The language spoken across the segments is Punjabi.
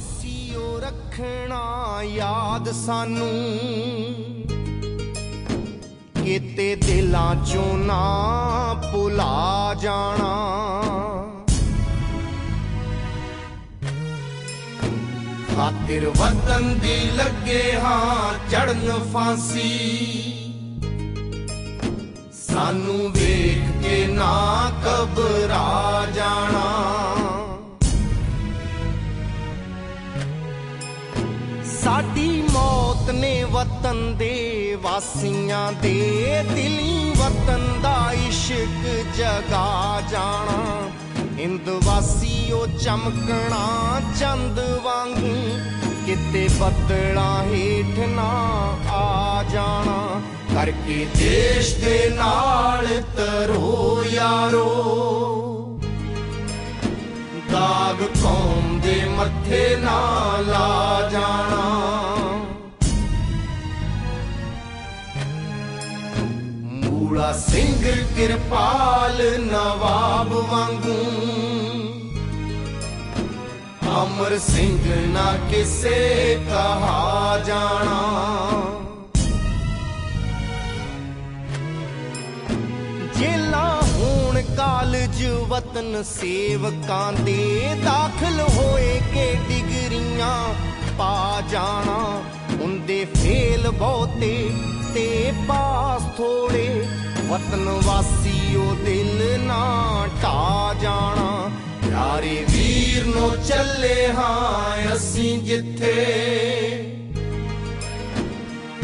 ਹਿੰਦ ਉਹ ਰੱਖਣਾ ਯਾਦ ਸਾਨੂੰ। ਕਿਤੇ ਦਿਲਾਂ ਚੋਂ ਨਾ ਭੁਲਾ ਜਾਣਾ। ਖਾਤਿਰ ਵਤਨ ਦੀ ਲੱਗੇ ਹਾਂ ਚੜਨ ਫਾਂਸੀ। ਸਾਨੂੰ ਵੇਖ ਕੇ ਨਾ ਘਬਰਾ ਜਾਣਾ। ਮੌਤ ਨੇ ਵਤਨ ਦੇ ਵਾਸੀਆਂ ਦੇ ਦਿਲੀ ਵਤਨ ਦਾ ਇਸ਼ਕ ਜਗਾ ਜਾਣਾ। ਹਿੰਦ ਵਾਸੀਓ ਚਮਕਣਾ ਚੰਦ ਵਾਂਗੂ, ਕਿਤੇ ਬੱਦਲਾਂ ਹੇਠ ਨਾ ਆ ਜਾਣਾ। ਕਰਕੇ ਦੇਸ਼ ਦੇ ਨਾਲ ਤਰੋ ਯਾਰੋ। ਦਾਗ ਕੌਮ ਦੇ ਮੱਥੇ ਨਾ ਲਾ ਮੂਲਾ ਸਿੰਘ ਕਿਰਪਾਲ ਨਵਾਬ ਵਾਂਗੂ। ਅਮਰ ਸਿੰਘ ਨਾ ਕਿਸੇ ਕਹਾ ਜਾਣਾ। ਜੇਲਾ ਹੁਣ ਕਾਲਜ ਵਤਨ ਸੇਵਕਾਂ ਦੇ ਦਾਖਲ ਹੋਏ ਕੇ ਡਿਗਰੀਆਂ ਪਾ ਜਾਣਾ। ਹੁੰਦੇ ਫੇਲ ਬਹੁਤੇ ਤੇ ਪਾਸ ਥੋੜੇ ਵਤਨ ਵਾਸੀਓ ਦਿਲ ਨਾ ਢਾ ਜਾਣਾ। ਪਿਆਰੇ ਵੀਰ ਨੂੰ ਚੱਲੇ ਹਾਂ ਅਸੀਂ ਜਿੱਥੇ।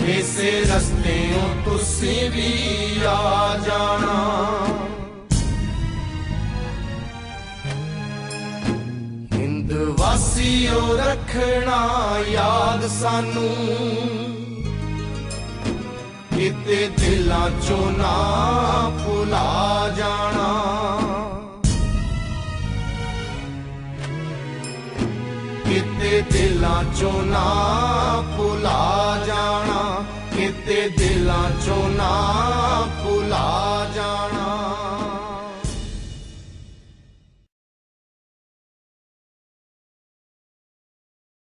ਇਸੇ ਰਸਤਿਓਂ ਤੁਸੀਂ ਵੀ ਆ ਜਾਣਾ। ਹਿੰਦ ਵਾਸੀਓ ਰੱਖਣਾ ਯਾਦ ਸਾਨੂੰ। ਕਿਤੇ ਦਿਲਾਂ ਚੋਂ ਨਾ ਭੁਲਾ ਜਾਣਾ। ਕਿਤੇ ਦਿਲਾਂ ਚੋਂ ਨਾ ਭੁਲਾ ਜਾਣਾ। ਕਿਤੇ ਦਿਲਾਂ ਚੋਂ